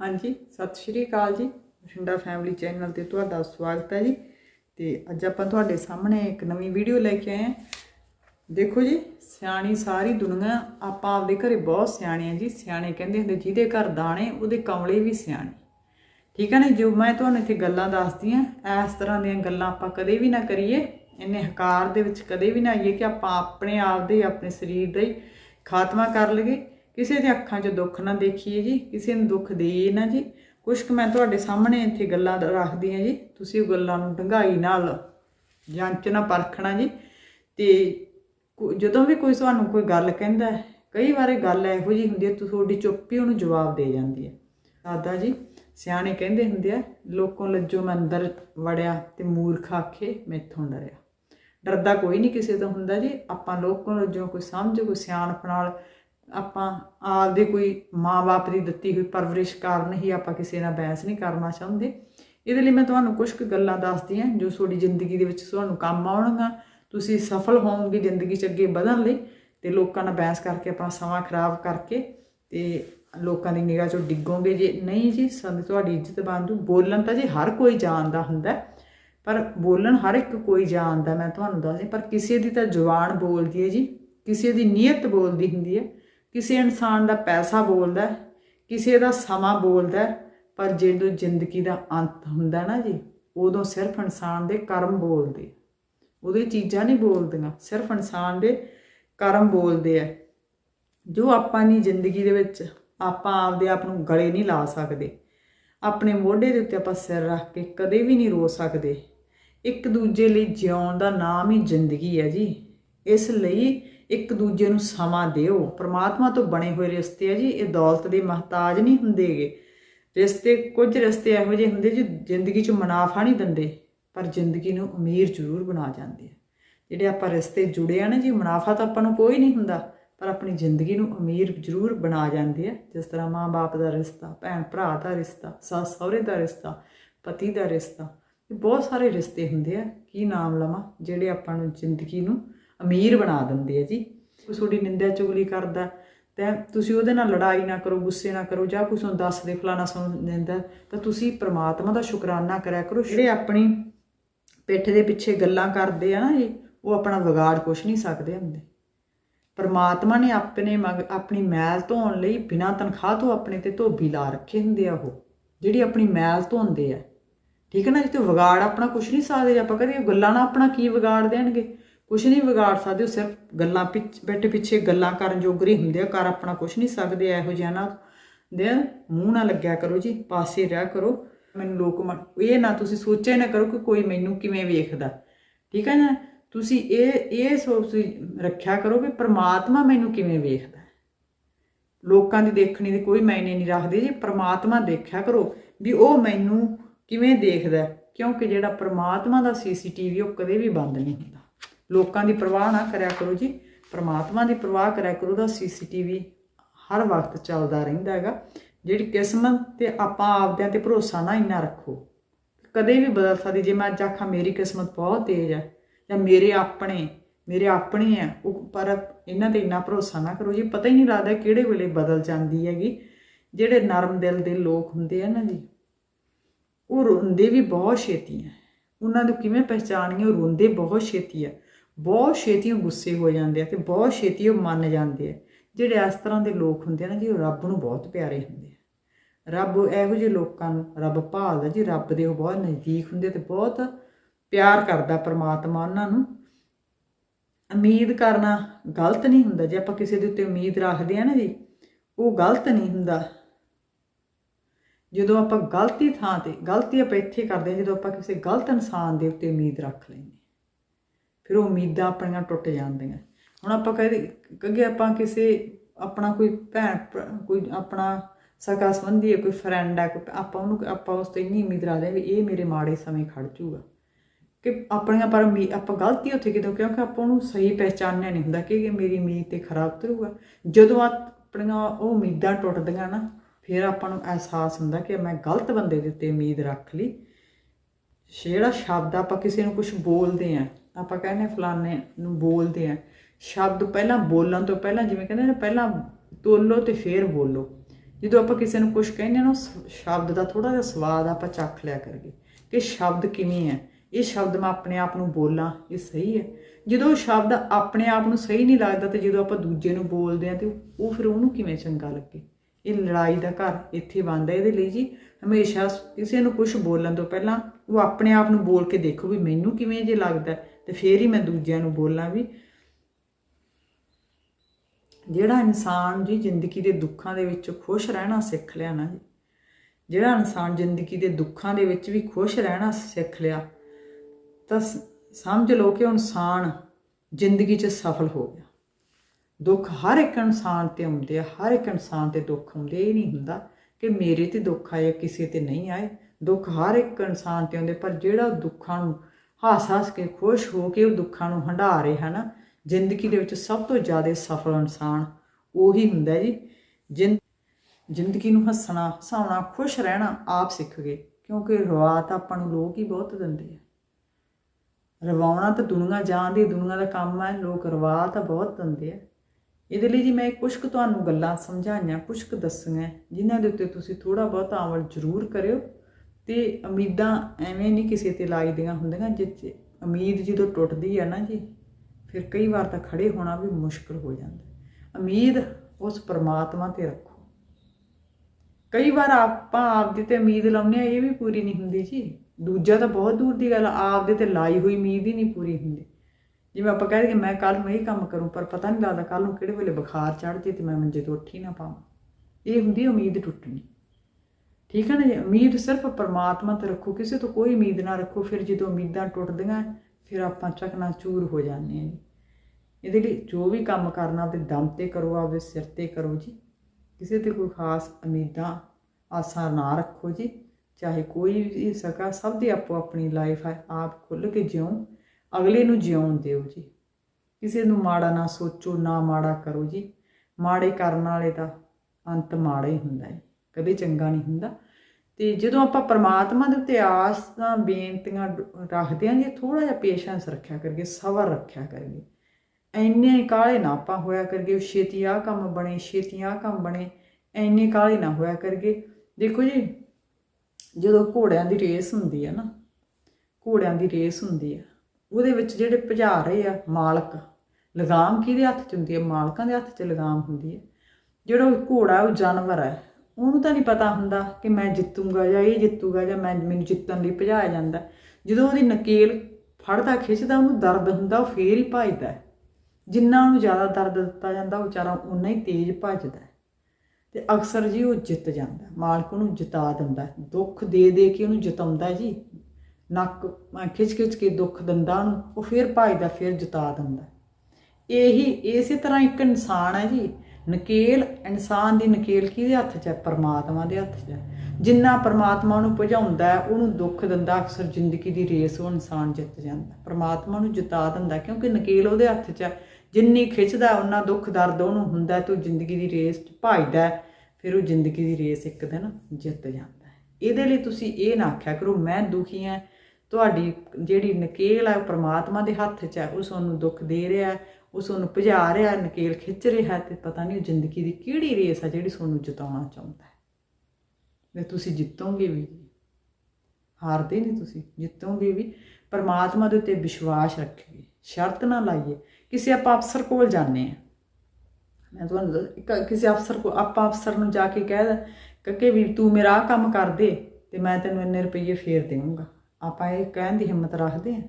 ਹਾਂਜੀ, ਸਤਿ ਸ਼੍ਰੀ ਅਕਾਲ ਜੀ। ਬਠਿੰਡਾ ਫੈਮਿਲੀ ਚੈਨਲ ਤੇ ਤੁਹਾਡਾ ਸਵਾਗਤ ਹੈ ਜੀ। ਤੇ ਅੱਜ ਆਪਾਂ ਤੁਹਾਡੇ ਸਾਹਮਣੇ ਇੱਕ ਨਵੀਂ ਵੀਡੀਓ ਲੈ ਕੇ ਆਏ ਹਾਂ। ਦੇਖੋ ਜੀ, ਸਿਆਣੀ ਸਾਰੀ ਦੁਨੀਆ, ਆਪਾਂ ਆਪਦੇ ਘਰੇ ਬਹੁਤ ਸਿਆਣੇ ਆ ਜੀ। ਸਿਆਣੇ ਕਹਿੰਦੇ ਹੁੰਦੇ, ਜਿਹਦੇ ਘਰ ਦਾਣੇ, ਉਹਦੇ ਕਮਲੇ ਵੀ ਸਿਆਣੇ। ਠੀਕ ਹੈ ਨਾ ਜੋ? ਮੈਂ ਤੁਹਾਨੂੰ ਇੱਥੇ ਗੱਲਾਂ ਦੱਸਦੀ ਆ ਇਸ ਤਰ੍ਹਾਂ ਦੀਆਂ ਗੱਲਾਂ ਆਪਾਂ ਕਦੇ ਵੀ ਨਾ ਕਰੀਏ। ਇੰਨੇ ਹਕਾਰ ਦੇ ਵਿੱਚ ਕਦੇ ਵੀ ਨਾ ਆਈਏ ਕਿ ਆਪਾਂ ਆਪਣੇ ਆਪ ਦੇ ਆਪਣੇ ਸਰੀਰ ਦਾ ਹੀ ਖਾਤਮਾ ਕਰ ਲਈਏ। ਕਿਸੇ ਦੇ ਅੱਖਾਂ 'ਚ ਦੁੱਖ ਨਾ ਦੇਖੀਏ ਜੀ, ਕਿਸੇ ਨੂੰ ਦੁੱਖ ਦੇਈਏ ਨਾ ਜੀ। ਕੁਛ ਕੁ ਮੈਂ ਤੁਹਾਡੇ ਸਾਹਮਣੇ ਇੱਥੇ ਗੱਲਾਂ ਰੱਖਦੀ ਹਾਂ ਜੀ। ਤੁਸੀਂ ਉਹ ਗੱਲਾਂ ਨੂੰ ਡੰਗਾਈ ਨਾਲ ਜਾਂਚਣਾ ਪਰਖਣਾ ਜੀ। ਤੇ ਕੋ- ਜਦੋਂ ਵੀ ਕੋਈ ਤੁਹਾਨੂੰ ਕੋਈ ਗੱਲ ਕਹਿੰਦਾ ਕਈ ਵਾਰ ਗੱਲ ਇਹੋ ਜੀ ਹੁੰਦੀ ਹੈ, ਤੁਹਾਡੀ ਚੁੱਪ ਹੀ ਉਹਨੂੰ ਜਵਾਬ ਦੇ ਜਾਂਦੀ ਹੈ। ਦਾਦਾ ਜੀ, ਸਿਆਣੇ ਕਹਿੰਦੇ ਹੁੰਦੇ ਆ, ਲੋਕੋਂ ਲੱਜੋ ਮੈਂ ਅੰਦਰ ਵੜਿਆ ਤੇ ਮੂਰਖ ਆਖੇ ਮੈਥੋਂ ਡਰਿਆ। ਡਰਦਾ ਕੋਈ ਨਹੀਂ ਕਿਸੇ ਤੋਂ ਹੁੰਦਾ ਜੀ। ਆਪਾਂ ਲੋਕਾਂ ਨੂੰ ਕੋਈ ਸਮਝ, ਕੋਈ ਸਿਆਣਪ ਨਾਲ ਆਪਾਂ ਆਪਦੇ ਕੋਈ ਮਾਂ-ਬਾਪ ਦੀ ਦਿੱਤੀ ਹੋਈ ਪਰਵਰਿਸ਼ ਕਾਰਨ ਹੀ ਆਪਾਂ ਕਿਸੇ ਨਾਲ ਬਹਿਸ ਨਹੀਂ ਕਰਨਾ ਚਾਹੁੰਦੇ। ਇਹਦੇ ਲਈ ਮੈਂ ਤੁਹਾਨੂੰ ਕੁਝ ਕੁ ਗੱਲਾਂ ਦੱਸਦੀ ਹਾਂ ਜੋ ਤੁਹਾਡੀ ਜ਼ਿੰਦਗੀ ਦੇ ਵਿੱਚ ਤੁਹਾਨੂੰ ਕੰਮ ਆਉਣਗੀਆਂ। ਤੁਸੀਂ ਸਫਲ ਹੋਵੋਗੇ ਜ਼ਿੰਦਗੀ 'ਚ ਅੱਗੇ ਵਧਣ ਲਈ ਤੇ ਲੋਕਾਂ ਨਾਲ ਬਹਿਸ ਕਰਕੇ ਆਪਣਾ ਸਮਾਂ ਖਰਾਬ ਕਰਕੇ ਤੇ ਲੋਕਾਂ ਦੀ ਨਿਗਾਹ 'ਚੋਂ ਡਿੱਗੋਗੇ। ਜੇ ਨਹੀਂ ਜੀ ਸੰਦ ਤੁਹਾਡੀ ਇੱਜ਼ਤ ਬੰਦੂ ਬੋਲਣ ਤਾਂ ਜੀ ਹਰ ਕੋਈ ਜਾਣਦਾ ਹੁੰਦਾ ਪਰ ਬੋਲਣ ਹਰ ਇੱਕ ਕੋਈ ਜਾਣਦਾ ਮੈਂ ਤੁਹਾਨੂੰ ਦੱਸਦੀ ਪਰ ਕਿਸੇ ਦੀ ਤਾਂ ਜ਼ੁਬਾਨ ਬੋਲਦੀ ਹੈ ਜੀ, ਕਿਸੇ ਦੀ ਨੀਅਤ ਬੋਲਦੀ ਹੁੰਦੀ ਹੈ। ਕਿਸੇ ਇਨਸਾਨ ਦਾ ਪੈਸਾ ਬੋਲਦਾ ਕਿਸੇ ਦਾ ਸਮਾਂ ਬੋਲਦਾ ਪਰ ਜਦੋਂ ਜ਼ਿੰਦਗੀ ਦਾ ਅੰਤ ਹੁੰਦਾ ਨਾ ਜੀ ਉਦੋਂ ਸਿਰਫ ਇਨਸਾਨ ਦੇ ਕਰਮ ਬੋਲਦੇ ਉਹਦੇ ਚੀਜ਼ਾਂ ਨਹੀਂ ਬੋਲਦੀਆਂ, ਸਿਰਫ ਇਨਸਾਨ ਦੇ ਕਰਮ ਬੋਲਦੇ ਆ। ਜੋ ਆਪਾਂ ਨਹੀਂ ਜ਼ਿੰਦਗੀ ਦੇ ਵਿੱਚ, ਆਪਾਂ ਆਪਦੇ ਆਪ ਨੂੰ ਗਲੇ ਨਹੀਂ ਲਾ ਸਕਦੇ। ਆਪਣੇ ਮੋਢੇ ਦੇ ਉੱਤੇ ਆਪਾਂ ਸਿਰ ਰੱਖ ਕੇ ਕਦੇ ਵੀ ਨਹੀਂ ਰੋ ਸਕਦੇ। ਇੱਕ ਦੂਜੇ ਲਈ ਜਿਉਣ ਦਾ ਨਾਮ ਹੀ ਜ਼ਿੰਦਗੀ ਹੈ ਜੀ। ਇਸ ਲਈ ਇੱਕ ਦੂਜੇ ਨੂੰ ਸਮਾਂ ਦਿਓ। ਪ੍ਰਮਾਤਮਾ ਤੋਂ ਬਣੇ ਹੋਏ ਰਿਸ਼ਤੇ ਆ ਜੀ, ਇਹ ਦੌਲਤ ਦੇ ਮਹਤਾਜ ਨਹੀਂ ਹੁੰਦੇਗੇ। ਰਿਸ਼ਤੇ, ਕੁਝ ਰਿਸ਼ਤੇ ਇਹੋ ਜਿਹੇ ਹੁੰਦੇ ਜੋ, ਜ਼ਿੰਦਗੀ 'ਚ ਮੁਨਾਫਾ ਨਹੀਂ ਦਿੰਦੇ, ਪਰ ਜ਼ਿੰਦਗੀ ਨੂੰ ਅਮੀਰ ਜ਼ਰੂਰ ਬਣਾ ਜਾਂਦੇ ਆ। ਜਿਹੜੇ ਆਪਾਂ ਰਿਸ਼ਤੇ ਜੁੜੇ ਆ ਨਾ ਜੀ, ਮੁਨਾਫਾ ਤਾਂ ਆਪਾਂ ਨੂੰ ਕੋਈ ਨਹੀਂ ਹੁੰਦਾ, ਪਰ ਆਪਣੀ ਜ਼ਿੰਦਗੀ ਨੂੰ ਅਮੀਰ ਜ਼ਰੂਰ ਬਣਾ ਜਾਂਦੇ ਆ। ਜਿਸ ਤਰ੍ਹਾਂ ਮਾਂ-ਬਾਪ ਦਾ ਰਿਸ਼ਤਾ, ਭੈਣ ਭਰਾ ਦਾ ਰਿਸ਼ਤਾ, ਸੱਸ ਸਹੁਰੇ ਦਾ ਰਿਸ਼ਤਾ, ਪਤੀ ਦਾ ਰਿਸ਼ਤਾ, ਇਹ ਬਹੁਤ ਸਾਰੇ ਰਿਸ਼ਤੇ ਹੁੰਦੇ ਆ। ਕੀ ਨਾਮ ਲਵਾਂ? ਜਿਹੜੇ ਆਪਾਂ ਨੂੰ ਜ਼ਿੰਦਗੀ ਨੂੰ ਅਮੀਰ ਬਣਾ ਦਿੰਦੇ ਆ ਜੀ। ਕੋਈ ਤੁਹਾਡੀ ਨਿੰਦਿਆ ਚੁਗਲੀ ਕਰਦਾ ਤਾਂ ਤੁਸੀਂ ਉਹਦੇ ਨਾਲ ਲੜਾਈ ਨਾ ਕਰੋ, ਗੁੱਸੇ ਨਾ ਕਰੋ, ਜਾਂ ਕੁਛ ਨੂੰ ਦੱਸ ਦੇ ਫਲਾਣਾ ਸੁਣ ਦਿੰਦਾ ਤਾਂ ਤੁਸੀਂ ਪ੍ਰਮਾਤਮਾ ਦਾ ਸ਼ੁਕਰਾਨਾ ਕਰਿਆ ਕਰੋ। ਜਿਹੜੇ ਆਪਣੀ ਪਿੱਠ ਦੇ ਪਿੱਛੇ ਗੱਲਾਂ ਕਰਦੇ ਆ ਨਾ ਜੀ ਉਹ ਆਪਣਾ ਵਿਗਾੜ ਕੁਛ ਨਹੀਂ ਸਕਦੇ ਹੁੰਦੇ। ਪਰਮਾਤਮਾ ਨੇ ਆਪਣੇ ਮਗ, ਆਪਣੀ ਮੈਲ ਧੋਣ ਲਈ ਬਿਨਾਂ ਤਨਖਾਹ ਤੋਂ ਆਪਣੇ ਤੇ ਧੋਬੀ ਲਾ ਰੱਖੇ ਹੁੰਦੇ ਆ ਉਹ, ਜਿਹੜੀ ਆਪਣੀ ਮੈਲ ਧੋਂਦੇ ਆ। ਠੀਕ ਹੈ ਨਾ ਜਿੱਤੇ ਵਿਗਾੜ ਆਪਣਾ ਕੁਛ ਨਹੀਂ ਸਕਦੇ, ਜੇ ਆਪਾਂ ਕਰੀਏ ਗੱਲਾਂ ਨਾਲ ਆਪਣਾ ਕੀ ਵਿਗਾੜ ਦੇਣਗੇ? ਕੁਛ ਨਹੀਂ ਵਿਗਾੜ ਸਕਦੇ, ਉਹ ਸਿਰਫ ਗੱਲਾਂ ਪਿੱਛੇ, ਬੈਠੇ ਪਿੱਛੇ ਗੱਲਾਂ ਕਰਨ ਜੋਗਰੇ ਹੁੰਦੇ ਆ ਕਰ ਆਪਣਾ ਕੁਛ ਨਹੀਂ ਸਕਦੇ, ਇਹੋ ਜਿਹਾ ਨਾ ਦੇ ਮੂੰਹ ਨਾ ਲੱਗਿਆ ਕਰੋ ਜੀ, ਪਾਸੇ ਰਹਿ ਕਰੋ। ਮੈਨੂੰ ਲੋਕ ਮਨ- ਇਹ ਨਾ ਤੁਸੀਂ ਸੋਚਿਆ ਨਾ ਕਰੋ ਕਿ ਕੋਈ ਮੈਨੂੰ ਕਿਵੇਂ ਵੇਖਦਾ। ਠੀਕ ਹੈ ਨਾ? ਤੁਸੀਂ ਇਹ ਇਹ ਸੋਚ ਰੱਖਿਆ ਕਰੋ ਕਿ ਪ੍ਰਮਾਤਮਾ ਮੈਨੂੰ ਕਿਵੇਂ ਵੇਖਦਾ। ਲੋਕਾਂ ਦੀ ਦੇਖਣੀ ਦੇ ਕੋਈ ਮਾਇਨੇ ਨਹੀਂ ਰੱਖਦੇ ਜੀ, ਪ੍ਰਮਾਤਮਾ ਦੇਖਿਆ ਕਰੋ ਵੀ ਉਹ ਮੈਨੂੰ ਕਿਵੇਂ ਦੇਖਦਾ, ਕਿਉਂਕਿ ਜਿਹੜਾ ਪ੍ਰਮਾਤਮਾ ਦਾ ਸੀਸੀਟੀਵੀ ਉਹ ਕਦੇ ਵੀ ਬੰਦ ਨਹੀਂ ਹੁੰਦਾ। ਲੋਕਾਂ ਦੀ ਪਰਵਾਹ ਨਾ ਕਰਿਆ ਕਰੋ ਜੀ। ਪ੍ਰਮਾਤਮਾ ਦੀ ਪਰਵਾਹ ਕਰਿਆ ਕਰੋ ਦਾ ਸੀਸੀਟੀਵੀ ਹਰ ਵਕਤ ਚੱਲਦਾ ਰਹਿੰਦਾ ਹੈਗਾ। ਜਿਹੜੀ ਕਿਸਮਤ ਤੇ ਆਪਾਂ ਆਪਦਿਆਂ ਤੇ ਭਰੋਸਾ ਨਾ ਇੰਨਾ ਰੱਖੋ। ਕਦੇ ਵੀ ਬਦਲ ਸਕਦੀ, ਜੇ ਮੈਂ ਅੱਜ ਆਖਾਂ ਮੇਰੀ ਕਿਸਮਤ ਬਹੁਤ ਤੇਜ਼ ਹੈ ਜਾਂ ਮੇਰੇ ਆਪਣੇ ਮੇਰੇ ਆਪਣੇ ਆ ਉਹ ਪਰ ਇਹਨਾਂ ਤੇ ਇੰਨਾ ਭਰੋਸਾ ਨਾ ਕਰੋ ਜੀ। ਪਤਾ ਹੀ ਨਹੀਂ ਲੱਗਦਾ ਕਿਹੜੇ ਵੇਲੇ ਬਦਲ ਜਾਂਦੀ ਹੈਗੀ। ਜਿਹੜੇ ਨਰਮ ਦਿਲ ਦੇ ਲੋਕ ਹੁੰਦੇ ਆ ਨਾ ਜੀ, ਉਹ ਰੋਂਦੇ ਵੀ ਬਹੁਤ ਛੇਤੀ ਆ ਉਹਨਾਂ ਨੂੰ ਕਿਵੇਂ ਪਹਿਚਾਣੀਏ, ਉਹ ਰੋਂਦੇ ਬਹੁਤ ਛੇਤੀ ਆ ਬਹੁਤ ਛੇਤੀ ਉਹ ਗੁੱਸੇ ਹੋ ਜਾਂਦੇ ਆ ਤੇ ਬਹੁਤ ਛੇਤੀ ਉਹ ਮੰਨ ਜਾਂਦੇ ਆ। ਜਿਹੜੇ ਇਸ ਤਰ੍ਹਾਂ ਦੇ ਲੋਕ ਹੁੰਦੇ ਆ ਨਾ, ਜੀ ਉਹ ਰੱਬ ਨੂੰ ਬਹੁਤ ਪਿਆਰੇ ਹੁੰਦੇ ਆ। ਰੱਬ ਇਹੋ ਜਿਹੇ ਲੋਕਾਂ ਨੂੰ, ਰੱਬ ਭਾਲਦਾ, ਜੀ ਰੱਬ ਦੇ ਉਹ ਬਹੁਤ ਨਜ਼ਦੀਕ ਹੁੰਦੇ ਤੇ ਬਹੁਤ ਪਿਆਰ ਕਰਦਾ ਪਰਮਾਤਮਾ ਉਹਨਾਂ ਨੂੰ। ਉਮੀਦ ਕਰਨਾ ਗਲਤ ਨਹੀਂ ਹੁੰਦਾ, ਜੇ ਆਪਾਂ ਕਿਸੇ ਦੇ ਉੱਤੇ ਉਮੀਦ ਰੱਖਦੇ ਆ ਨਾ ਜੀ, ਉਹ ਗਲਤ ਨਹੀਂ ਹੁੰਦਾ। ਜਦੋਂ ਆਪਾਂ ਗਲਤੀ ਥਾਂ ਤੇ, ਗਲਤੀ ਆਪਾਂ ਇੱਥੇ ਕਰਦੇ ਹਾਂ ਜਦੋਂ ਆਪਾਂ ਕਿਸੇ ਗਲਤ ਇਨਸਾਨ ਦੇ ਉੱਤੇ ਉਮੀਦ ਰੱਖ ਲੈਂਦੇ ਫਿਰ ਉਹ ਉਮੀਦਾਂ ਆਪਣੀਆਂ ਟੁੱਟ ਜਾਂਦੀਆਂ। ਹੁਣ ਆਪਾਂ ਕਹਦੇ ਅੱਗੇ ਆਪਾਂ ਕਿਸੇ ਆਪਣਾ ਕੋਈ ਭੈਣ ਭਰਾ- ਕੋਈ ਆਪਣਾ ਸਕਾ ਸੰਬੰਧੀ ਹੈ, ਕੋਈ ਫਰੈਂਡ ਹੈ ਆਪਾਂ ਉਹਨੂੰ, ਆਪਾਂ ਉਸ ਤੇ ਇੰਨੀ ਉਮੀਦ ਰੱਖਦੇ ਹਾਂ ਵੀ ਇਹ ਮੇਰੇ ਮਾੜੇ ਸਮੇਂ ਖੜ ਜੂਗਾ ਕਿ ਆਪਣੀਆਂ ਪਰ ਉਮੀ- ਆਪਾਂ ਗਲਤੀ ਉੱਥੇ ਕਿਦੋਂ ਕਿਉਂਕਿ ਆਪਾਂ ਉਹਨੂੰ ਸਹੀ ਪਹਿਚਾਨਿਆ ਨਹੀਂ ਹੁੰਦਾ ਕਿ ਇਹ ਮੇਰੀ ਉਮੀਦ ਤੇ ਖਰਾਬ ਉਤਰੂਗਾ। ਜਦੋਂ ਆਪਣੀਆਂ ਉਹ ਉਮੀਦਾਂ ਟੁੱਟਦੀਆਂ ਨਾ, ਫਿਰ ਆਪਾਂ ਨੂੰ ਅਹਿਸਾਸ ਹੁੰਦਾ ਕਿ ਮੈਂ ਗਲਤ ਬੰਦੇ ਦੇ ਉੱਤੇ ਉਮੀਦ ਰੱਖ ਲਈ। ਜਿਹੜਾ ਸ਼ਬਦ ਆਪਾਂ ਕਿਸੇ ਨੂੰ ਕੁਝ ਬੋਲਦੇ ਆ ਆਪਾਂ ਕਹਿੰਦੇ ਹਾਂ ਫਲਾਣੇ ਨੂੰ ਬੋਲਦੇ ਆ। ਸ਼ਬਦ ਪਹਿਲਾਂ ਬੋਲਣ ਤੋਂ ਪਹਿਲਾਂ ਜਿਵੇਂ ਕਹਿੰਦੇ ਨੇ, ਪਹਿਲਾਂ ਤੋਲੋ ਤੇ ਫਿਰ ਬੋਲੋ। ਜਦੋਂ ਆਪਾਂ ਕਿਸੇ ਨੂੰ ਕੁਝ ਕਹਿੰਦੇ ਹਾਂ ਨਾ, ਉਸ ਸ਼ਬਦ ਦਾ ਥੋੜਾ ਜਿਹਾ ਸਵਾਦ ਆਪਾਂ ਚੱਖ ਲਿਆ ਕਰੀਏ ਕਿ ਸ਼ਬਦ ਕਿਵੇਂ ਹੈ। ਇਹ ਸ਼ਬਦ ਮੈਂ ਆਪਣੇ ਆਪ ਨੂੰ ਬੋਲਾਂ, ਇਹ ਸਹੀ ਹੈ। ਜਦੋਂ ਉਹ ਸ਼ਬਦ ਆਪਣੇ ਆਪ ਨੂੰ ਸਹੀ ਨਹੀਂ ਲੱਗਦਾ ਤੇ ਜਦੋਂ ਆਪਾਂ ਦੂਜੇ ਨੂੰ ਬੋਲਦੇ ਆ ਤੇ ਉਹ ਫਿਰ ਉਹਨੂੰ ਕਿਵੇਂ ਚੰਗਾ ਲੱਗੇ? ਇਹ ਲੜਾਈ ਦਾ ਘਰ ਇੱਥੇ ਬਣਦਾ ਇਹਦੇ ਲਈ ਜੀ। ਹਮੇਸ਼ਾ ਕਿਸੇ ਨੂੰ ਕੁਝ ਬੋਲਣ ਤੋਂ ਪਹਿਲਾਂ ਉਹ ਆਪਣੇ ਆਪ ਨੂੰ ਬੋਲ ਕੇ ਦੇਖੋ ਵੀ ਮੈਨੂੰ ਕਿਵੇਂ ਜੇ ਲੱਗਦਾ ਤੇ ਫੇਰ ਹੀ ਮੈਂ ਦੂਜਿਆਂ ਨੂੰ ਬੋਲਾਂ ਵੀ, ਜਿਹੜਾ ਇਨਸਾਨ ਜੀ ਜ਼ਿੰਦਗੀ ਦੇ ਦੁੱਖਾਂ ਦੇ ਵਿੱਚ ਖੁਸ਼ ਰਹਿਣਾ ਸਿੱਖ ਲਿਆ ਨਾ ਜੀ, ਜਿਹੜਾ ਇਨਸਾਨ ਜ਼ਿੰਦਗੀ ਦੇ ਦੁੱਖਾਂ ਦੇ ਵਿੱਚ ਵੀ ਖੁਸ਼ ਰਹਿਣਾ ਸਿੱਖ ਲਿਆ, ਤਾਂ ਸਮਝ ਲਓ ਕਿ ਇਨਸਾਨ ਜ਼ਿੰਦਗੀ 'ਚ ਸਫਲ ਹੋ ਗਿਆ। ਦੁੱਖ ਹਰ ਇੱਕ ਇਨਸਾਨ ਤੇ ਆਉਂਦੇ ਆ, ਹਰ ਇੱਕ ਇਨਸਾਨ ਤੇ ਦੁੱਖ ਆਉਂਦੇ ਇਹ ਨਹੀਂ ਹੁੰਦਾ ਕਿ ਮੇਰੇ ਤੇ ਦੁੱਖ ਆਏ, ਕਿਸੇ ਤੇ ਨਹੀਂ ਆਏ। ਦੁੱਖ ਹਰ ਇੱਕ ਇਨਸਾਨ ਤੇ ਆਉਂਦੇ, ਪਰ ਜਿਹੜਾ ਦੁੱਖਾਂ ਨੂੰ ਹੱਸ-ਹੱਸ ਕੇ ਖੁਸ਼ ਹੋ ਕੇ ਉਹ ਦੁੱਖਾਂ ਨੂੰ ਹੰਢਾ ਰਿਹਾ ਨਾ ਜ਼ਿੰਦਗੀ ਦੇ ਵਿੱਚ ਸਭ ਤੋਂ ਜ਼ਿਆਦਾ ਸਫਲ ਇਨਸਾਨ ਉਹੀ ਹੁੰਦਾ ਜੀ। ਜਿੰ, ਜ਼ਿੰਦਗੀ ਨੂੰ ਹੱਸਣਾ, ਹਸਾਉਣਾ, ਖੁਸ਼ ਰਹਿਣਾ ਆਪ ਸਿੱਖ ਗਏ। ਕਿਉਂਕਿ ਰਵਾ ਤਾਂ ਆਪਾਂ ਨੂੰ ਲੋਕ ਹੀ ਬਹੁਤ ਦਿੰਦੇ ਆ। ਰਵਾਉਣਾ ਤਾਂ ਦੁਨੀਆ ਜਾਣਦੀ ਦੁਨੀਆ ਦਾ ਕੰਮ ਹੈ। ਲੋਕ ਰਵਾ ਤਾਂ ਬਹੁਤ ਦਿੰਦੇ ਆ। ਇਹਦੇ ਲਈ ਜੀ ਮੈਂ ਕੁਝ ਕੁ ਤੁਹਾਨੂੰ ਗੱਲਾਂ ਸਮਝਾਈਆਂ ਕੁਝ ਕੁ ਦੱਸੀਆਂ, ਜਿਨ੍ਹਾਂ ਦੇ ਉੱਤੇ ਤੁਸੀਂ ਥੋੜਾ ਬਹੁਤ ਅਮਲ ਜ਼ਰੂਰ ਕਰਿਓ। ਤੇ ਉਮੀਦਾਂ ਐਵੇਂ ਨਹੀਂ ਕਿਸੇ ਤੇ ਲਾਈ ਦੀਆਂ ਹੁੰਦੀਆਂ ਜਿੱਥੇ ਉਮੀਦ ਜਦੋਂ ਟੁੱਟਦੀ ਹੈ ਨਾ ਜੀ, ਫਿਰ ਕਈ ਵਾਰ ਤਾਂ ਖੜੇ ਹੋਣਾ ਵੀ ਮੁਸ਼ਕਲ ਹੋ ਜਾਂਦਾ। ਉਮੀਦ ਉਸ ਪਰਮਾਤਮਾ ਤੇ ਰੱਖੋ। ਕਈ ਵਾਰ ਆਪਾਂ ਆਪਦੇ ਤੇ ਉਮੀਦ ਲਾਉਂਦੇ ਆ, ਇਹ ਵੀ ਪੂਰੀ ਨਹੀਂ ਹੁੰਦੀ ਜੀ। ਦੂਜਾ ਤਾਂ ਬਹੁਤ ਦੂਰ ਦੀ ਗੱਲ ਆਪਦੇ ਤੇ ਲਾਈ ਹੋਈ ਉਮੀਦ ਹੀ ਨਹੀਂ ਪੂਰੀ ਹੁੰਦੀ। ਜਿਵੇਂ ਆਪਾਂ ਕਹਿ ਦਈਏ, ਮੈਂ ਕੱਲ ਨੂੰ ਇਹ ਕੰਮ ਕਰੂੰ, ਪਰ ਪਤਾ ਨਹੀਂ ਲੱਗਦਾ ਕੱਲ ਨੂੰ ਕਿਹੜੇ ਵੇਲੇ ਬੁਖਾਰ ਚੜ ਜੇ ਤੇ ਮੈਂ ਮੰਜੇ ਤੋਂ ਉੱਠ ਹੀ ਨਾ ਪਾਵਾਂ। ਇਹ ਹੁੰਦੀ ਉਮੀਦ ਟੁੱਟਣੀ। ਠੀਕ ਹੈ ਨਾ ਜੀ ਉਮੀਦ ਸਿਰਫ ਪਰਮਾਤਮਾ ਤੇ ਰੱਖੋ, ਕਿਸੇ ਤੋਂ ਕੋਈ ਉਮੀਦ ਨਾ ਰੱਖੋ, ਫਿਰ ਜਦੋਂ ਉਮੀਦਾਂ ਟੁੱਟਦੀਆਂ, ਫਿਰ ਆਪਾਂ ਚਕਨਾ ਚੂਰ ਹੋ ਜਾਂਦੇ ਹਾਂ ਜੀ। ਇਹਦੇ ਲਈ ਜੋ ਵੀ ਕੰਮ ਕਰਨਾ, ਆਪਦੇ ਦਮ ਤੇ ਕਰੋ, ਆਪਦੇ ਸਿਰ ਤੇ ਕਰੋ ਜੀ। ਕਿਸੇ ਤੇ ਕੋਈ ਖਾਸ ਉਮੀਦਾਂ, ਆਸਾਂ ਨਾ ਰੱਖੋ ਜੀ। ਚਾਹੇ ਕੋਈ ਵੀ ਸਕਾ, ਸਭ ਦੀ ਆਪੋ ਆਪਣੀ ਲਾਈਫ ਹੈ ਆਪ ਖੁੱਲ ਕੇ ਜਿਉਂ, ਅਗਲੇ ਨੂੰ ਜਿਉਣ ਦਿਓ ਜੀ। ਕਿਸੇ ਨੂੰ ਮਾੜਾ ਨਾ ਸੋਚੋ, ਨਾ ਮਾੜਾ ਕਰੋ ਜੀ। ਮਾੜੇ ਕਰਨ ਵਾਲੇ ਦਾ ਅੰਤ ਮਾੜਾ ਹੀ ਹੁੰਦਾ ਹੈ। ਕਦੇ ਚੰਗਾ ਨਹੀਂ ਹੁੰਦਾ। ਤੇ ਜਦੋਂ ਆਪਾਂ ਪਰਮਾਤਮਾ ਦੇ ਉੱਤੇ ਆਸਾਂ ਬੇਨਤੀਆਂ ਰੱਖਦੇ ਹਾਂ ਜੇ ਥੋੜਾ ਜਿਹਾ ਪੇਸ਼ੈਂਸ ਰੱਖਿਆ ਕਰੀਏ, ਸਬਰ ਰੱਖਿਆ ਕਰੀਏ। ਐਨੇ ਕਾਲੇ ਨਾ ਆਪਾਂ ਹੋਇਆ ਕਰੀਏ ਛੇਤੀ ਆਹ ਕੰਮ ਬਣੇ, ਛੇਤੀ ਆਹ ਕੰਮ ਬਣੇ, ਐਨੇ ਕਾਲੇ ਨਾ ਹੋਇਆ ਕਰੀਏ। ਦੇਖੋ ਜੀ, ਜਦੋਂ ਘੋੜਿਆਂ ਦੀ ਰੇਸ ਹੁੰਦੀ ਹੈ ਨਾ, ਘੋੜਿਆਂ ਦੀ ਰੇਸ ਹੁੰਦੀ ਹੈ ਉਹਦੇ ਵਿੱਚ ਜਿਹੜੇ ਭਜਾ ਰਹੇ ਆ ਮਾਲਕ, ਲਗਾਮ ਕਿਹਦੇ ਹੱਥ 'ਚ ਹੁੰਦੀ ਹੈ ਮਾਲਕਾਂ ਦੇ ਹੱਥ 'ਚ ਲਗਾਮ ਹੁੰਦੀ ਹੈ ਜਿਹੜਾ ਘੋੜਾ, ਉਹ ਜਾਨਵਰ ਹੈ ਉਹਨੂੰ ਤਾਂ ਨਹੀਂ ਪਤਾ ਹੁੰਦਾ ਕਿ ਮੈਂ ਜਿੱਤੂਗਾ ਜਾਂ ਇਹ ਜਿੱਤੂਗਾ ਜਾਂ ਮੈਂ ਮੈਨੂੰ ਜਿੱਤਣ ਲਈ ਭਜਾਇਆ ਜਾਂਦਾ। ਜਦੋਂ ਉਹਦੀ ਨਕੇਲ ਫੜਦਾ, ਖਿੱਚਦਾ, ਉਹਨੂੰ ਦਰਦ ਹੁੰਦਾ, ਉਹ ਫੇਰ ਹੀ ਭੱਜਦਾ ਜਿੰਨਾ ਉਹਨੂੰ ਜ਼ਿਆਦਾ ਦਰਦ ਦਿੱਤਾ ਜਾਂਦਾ, ਉਹ ਵਿਚਾਰਾ ਉਨਾ ਹੀ ਤੇਜ਼ ਭੱਜਦਾ ਹੈ। ਤੇ ਅਕਸਰ ਜੀ ਉਹ ਜਿੱਤ ਜਾਂਦਾ ਮਾਲਕ ਉਹਨੂੰ ਜਿਤਾ ਦਿੰਦਾ ਦੁੱਖ ਦੇ ਦੇ ਕੇ ਉਹਨੂੰ ਜਿਤਾਉਂਦਾ ਜੀ। ਨੱਕ ਖਿੱਚ ਖਿੱਚ ਕੇ ਦੁੱਖ ਦਿੰਦਾ ਉਹਨੂੰ, ਉਹ ਫੇਰ ਭੱਜਦਾ, ਫੇਰ ਜਿਤਾ ਦਿੰਦਾ ਇਹੀ, ਇਸੇ ਤਰ੍ਹਾਂ ਇੱਕ ਇਨਸਾਨ ਹੈ ਜੀ। ਨਕੇਲ, ਇਨਸਾਨ ਦੀ ਨਕੇਲ ਕਿਹਦੇ ਹੱਥ 'ਚ ਹੈ? ਪਰਮਾਤਮਾ ਦੇ ਹੱਥ 'ਚ ਹੈ। ਜਿੰਨਾ ਪਰਮਾਤਮਾ ਨੂੰ ਭਜਾਉਂਦਾ ਹੈ, ਉਹਨੂੰ ਦੁੱਖ ਦਿੰਦਾ, ਅਕਸਰ ਜ਼ਿੰਦਗੀ ਦੀ ਰੇਸ ਉਹ ਇਨਸਾਨ ਜਿੱਤ ਜਾਂਦਾ। ਪਰਮਾਤਮਾ ਨੂੰ ਜਿਤਾ ਦਿੰਦਾ ਕਿਉਂਕਿ ਨਕੇਲ ਉਹਦੇ ਹੱਥ 'ਚ ਹੈ। ਜਿੰਨੀ ਖਿੱਚਦਾ ਉਹਨਾਂ ਦੁੱਖ, ਦਰਦ ਉਹਨੂੰ ਹੁੰਦਾ ਤੇ ਉਹ ਜ਼ਿੰਦਗੀ ਦੀ ਰੇਸ 'ਚ ਭਜਦਾ ਫਿਰ ਉਹ ਜ਼ਿੰਦਗੀ ਦੀ ਰੇਸ ਇੱਕ ਦਿਨ ਜਿੱਤ ਜਾਂਦਾ ਹੈ। ਇਹਦੇ ਲਈ ਤੁਸੀਂ ਇਹ ਨਾ ਆਖਿਆ ਕਰੋ, ਮੈਂ ਦੁਖੀ ਹਾਂ, ਤੁਹਾਡੀ ਜਿਹੜੀ ਨਕੇਲ ਹੈ, ਉਹ ਪ੍ਰਮਾਤਮਾ ਦੇ ਹੱਥ 'ਚ ਹੈ, ਉਹ ਤੁਹਾਨੂੰ ਦੁੱਖ ਦੇ ਰਿਹਾ ਉਹ ਤੁਹਾਨੂੰ ਭਜਾ ਰਿਹਾ, ਨਕੇਲ ਖਿੱਚ ਰਿਹਾ ਹੈ ਤੇ ਪਤਾ ਨਹੀਂ ਉਹ ਜ਼ਿੰਦਗੀ ਦੀ ਕਿਹੜੀ ਰੇਸ ਆ ਜਿਹੜੀ ਤੁਹਾਨੂੰ ਜਿਤਾਉਣਾ ਚਾਹੁੰਦਾ ਹੈ। ਤੇ ਤੁਸੀਂ ਜਿੱਤੋਗੇ ਵੀ। ਹਾਰਦੇ ਨਹੀਂ ਤੁਸੀਂ, ਜਿੱਤੋਗੇ ਵੀ। ਪਰਮਾਤਮਾ ਦੇ ਉੱਤੇ ਵਿਸ਼ਵਾਸ ਰੱਖੀਏ, ਸ਼ਰਤ ਨਾ ਲਾਈਏ। ਕਿਸੇ ਆਪਾਂ ਅਫਸਰ ਕੋਲ ਜਾਂਦੇ ਆ ਮੈਂ ਤੁਹਾਨੂੰ ਇੱਕ ਕਿਸੇ ਅਫਸਰ ਕੋ, ਆਪਾਂ ਅਫਸਰ ਨੂੰ ਜਾ ਕੇ ਕਹਿ ਦ- ਵੀ ਤੂੰ ਮੇਰਾ ਆਹ ਕੰਮ ਕਰ ਦੇ ਤੇ ਮੈਂ ਤੈਨੂੰ ਇੰਨੇ ਰੁਪਏ ਫੇਰ ਦੇਵਾਂਗਾ। ਆਪਾਂ ਇਹ ਕਹਿਣ ਦੀ ਹਿੰਮਤ ਰੱਖਦੇ ਆ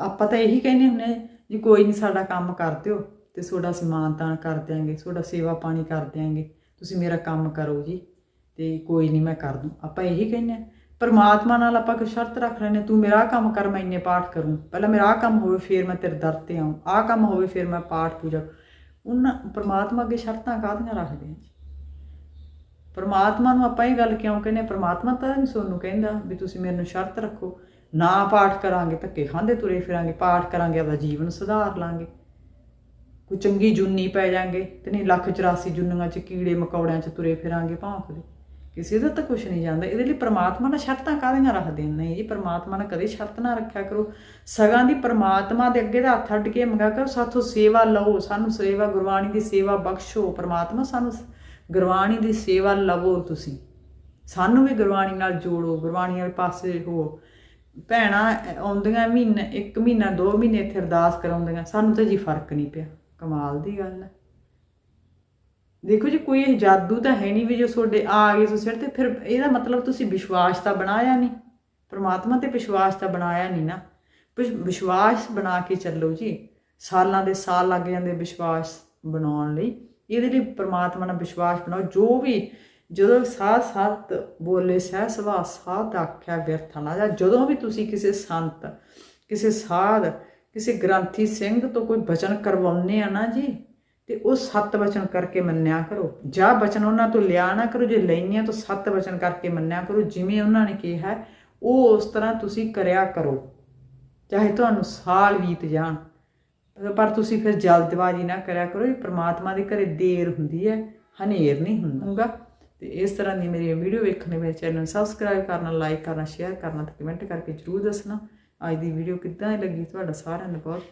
ਆਪਾਂ- ਤਾਂ ਇਹੀ ਕਹਿੰਦੇ ਹੁੰਦੇ ਜੀ ਕੋਈ ਨਹੀਂ ਸਾਡਾ ਕੰਮ ਕਰ ਦਿਓ ਤੇ ਤੁਹਾਡਾ ਸਮਾਨ ਤਾਨ ਕਰ ਦਿਆਂਗੇ, ਤੁਹਾਡਾ ਸੇਵਾ ਪਾਣੀ ਕਰ ਦਿਆਂਗੇ। ਤੁਸੀਂ ਮੇਰਾ ਕੰਮ ਕਰੋ ਜੀ ਤੇ ਕੋਈ ਨਹੀਂ ਮੈਂ ਕਰ ਦੂੰ। ਆਪਾਂ ਇਹੀ ਕਹਿੰਦੇ ਆ ਪਰਮਾਤਮਾ ਨਾਲ ਆਪਾਂ ਕੋਈ ਸ਼ਰਤ ਰੱਖ ਲੈਨੇ ਤੂੰ ਮੇਰਾ ਕੰਮ ਕਰ, ਮੈਂ ਇੰਨੇ ਪਾਠ ਕਰੂੰ। ਪਹਿਲਾਂ ਮੇਰਾ ਆਹ ਕੰਮ ਹੋਵੇ, ਫਿਰ ਮੈਂ ਤੇਰੇ ਦਰ ਤੇ ਆਉਂ ਆਹ ਕੰਮ ਹੋਵੇ, ਫਿਰ ਮੈਂ ਪਾਠ ਪੂਜਾ। ਉਹਨਾਂ ਪਰਮਾਤਮਾ ਅੱਗੇ ਸ਼ਰਤਾਂ ਕਾਹਦੀਆਂ ਰੱਖਦੇ ਆ ਜੀ? ਪਰਮਾਤਮਾ ਨੂੰ ਆਪਾਂ ਇਹ ਗੱਲ ਕਿਉਂ ਕਹਿੰਦੇ ਹਾਂ? ਪਰਮਾਤਮਾ ਤਾਂ ਨਹੀਂ ਸਾਨੂੰ ਕਹਿੰਦਾ ਵੀ ਤੁਸੀਂ ਮੇਰੇ ਨੂੰ ਸ਼ਰਤ ਰੱਖੋ। ਨਾ ਪਾਠ ਕਰਾਂਗੇ ਧੱਕੇ ਖਾਂਦੇ ਤੁਰੇ ਫਿਰਾਂਗੇ, ਪਾਠ ਕਰਾਂਗੇ, ਆਪਦਾ ਜੀਵਨ ਸੁਧਾਰ ਲਾਂਗੇ। ਕੋਈ ਚੰਗੀ ਜੁੰਨੀ ਪੈ ਜਾਾਂਗੇ ਤੇ ਨਹੀਂ ਲੱਖ 84 ਜੁੰਨੀਆਂ ਚ ਕੀੜੇ ਮਕੌੜਿਆਂ ਚ ਤੁਰੇ ਫਿਰਾਂਗੇ ਭੌਂਕਦੇ ਕਿਸੇ ਦਾ ਤਾਂ ਕੁਝ ਨਹੀਂ ਜਾਂਦਾ। ਇਹਦੇ ਲਈ ਪ੍ਰਮਾਤਮਾ ਨਾਲ ਸ਼ਰਤਾਂ ਕਾਹਦੀਆਂ ਰੱਖਦੇ ਨੇ? ਨਹੀਂ ਜੀ, ਪ੍ਰਮਾਤਮਾ ਨਾਲ ਕਦੇ ਸ਼ਰਤ ਨਾ ਰੱਖਿਆ ਕਰੋ। ਸਗਾਂ ਦੀ ਪ੍ਰਮਾਤਮਾ ਦੇ ਅੱਗੇ ਦਾ ਹੱਥ ਅੱਡ ਕੇ ਮੰਗਾ ਕਰੋ, ਸਾਥੋਂ ਸੇਵਾ ਲਓ ਸਾਨੂੰ ਸੇਵਾ ਗੁਰਬਾਣੀ ਦੀ ਸੇਵਾ ਬਖਸ਼ੋ। ਪ੍ਰਮਾਤਮਾ ਸਾਨੂੰ ਗੁਰਬਾਣੀ ਦੀ ਸੇਵਾ ਲਵੋ ਤੁਸੀਂ। ਸਾਨੂੰ ਵੀ ਗੁਰਬਾਣੀ ਨਾਲ ਜੋੜੋ, ਗੁਰਬਾਣੀ ਵਾਲੇ ਪਾਸੇ ਹੋ। ਭੈਣਾ ਆਉਂਦੀਆਂ ਮਹੀਨਾ, ਇੱਕ ਮਹੀਨਾ, ਦੋ ਮਹੀਨੇ ਇੱਥੇ ਅਰਦਾਸ ਕਰਾਉਂਦੀਆਂ, ਸਾਨੂੰ ਤਾਂ ਜੀ ਫ਼ਰਕ ਨਹੀਂ ਪਿਆ, ਕਮਾਲ ਦੀ ਗੱਲ ਹੈ। ਦੇਖੋ ਜੀ, ਕੋਈ ਇਹ ਜਾਦੂ ਤਾਂ ਹੈ ਨਹੀਂ ਵੀ ਜੋ ਤੁਹਾਡੇ ਆ ਗਏ ਤੁਸੀਂ ਤੇ, ਫਿਰ ਇਹਦਾ ਮਤਲਬ ਤੁਸੀਂ ਵਿਸ਼ਵਾਸ ਤਾਂ ਬਣਾਇਆ ਨਹੀਂ। ਪ੍ਰਮਾਤਮਾ ਤੇ ਵਿਸ਼ਵਾਸ ਤਾਂ ਬਣਾਇਆ ਨਹੀਂ ਨਾ। ਵਿਸ਼- ਵਿਸ਼ਵਾਸ ਬਣਾ ਕੇ ਚੱਲੋ ਜੀ। ਸਾਲਾਂ ਦੇ ਸਾਲ ਲੱਗ ਜਾਂਦੇ ਵਿਸ਼ਵਾਸ ਬਣਾਉਣ ਲਈ। ਇਹਦੇ ਲਈ ਪ੍ਰਮਾਤਮਾ ਨਾਲ ਵਿਸ਼ਵਾਸ ਬਣਾਓ। ਜੋ ਵੀ ਜਦੋਂ ਸਾਧ ਸਤ ਬੋਲੇ, ਸਹਿ ਸਵਾ ਸਾਧ ਆਖਿਆ ਵਿਅਰਥ ਨਾ ਜਾ ਜਦੋਂ ਵੀ ਤੁਸੀਂ ਕਿਸੇ ਸੰਤ, ਕਿਸੇ ਸਾਧ, ਕਿਸੇ ਗ੍ਰੰਥੀ ਸਿੰਘ ਤੋਂ ਕੋਈ ਬਚਨ ਕਰਵਾਉਂਦੇ ਆ ਨਾ ਜੀ, ਤੇ ਉਹ ਸੱਤ ਬਚਨ ਕਰਕੇ ਮੰਨਿਆ ਕਰੋ। ਜਾਂ ਬਚਨ ਉਹਨਾਂ ਤੋਂ ਲਿਆ ਨਾ ਕਰੋ, ਜੇ ਲੈਣੀਆਂ ਤਾਂ ਸੱਤ ਬਚਨ ਕਰਕੇ ਮੰਨਿਆ ਕਰੋ, ਜਿਵੇਂ ਉਹਨਾਂ ਨੇ ਕਿਹਾ, ਉਹ ਉਸ ਤਰ੍ਹਾਂ ਤੁਸੀਂ ਕਰਿਆ ਕਰੋ। ਚਾਹੇ ਤੁਹਾਨੂੰ ਸਾਲ ਬੀਤ ਜਾਣ, ਪਰ ਤੁਸੀਂ ਫਿਰ ਜਲਦਬਾਜ਼ੀ ਨਾ ਕਰਿਆ ਕਰੋ, ਇਹ ਪ੍ਰਮਾਤਮਾ ਦੇ ਘਰੇ ਦੇਰ ਹੁੰਦੀ ਹੈ, ਹਨੇਰ ਨਹੀਂ ਹੁੰਦਾ। ਤੇ ਇਸ ਤਰ੍ਹਾਂ ਦੀ ਮੇਰੀ ਵੀਡੀਓ ਵੇਖਣ ਲਈ ਮੇਰੇ ਚੈਨਲ ਨੂੰ ਸਬਸਕ੍ਰਾਈਬ ਕਰਨਾ ਲਾਈਕ ਕਰਨਾ ਸ਼ੇਅਰ ਕਰਨਾ ਤੇ ਕਮੈਂਟ ਕਰਕੇ ਜਰੂਰ ਦੱਸਣਾ। ਅੱਜ ਦੀ ਵੀਡੀਓ ਕਿੱਦਾਂ ਲੱਗੀ, ਤੁਹਾਡਾ ਸਾਰਿਆਂ ਦਾ ਬਹੁਤ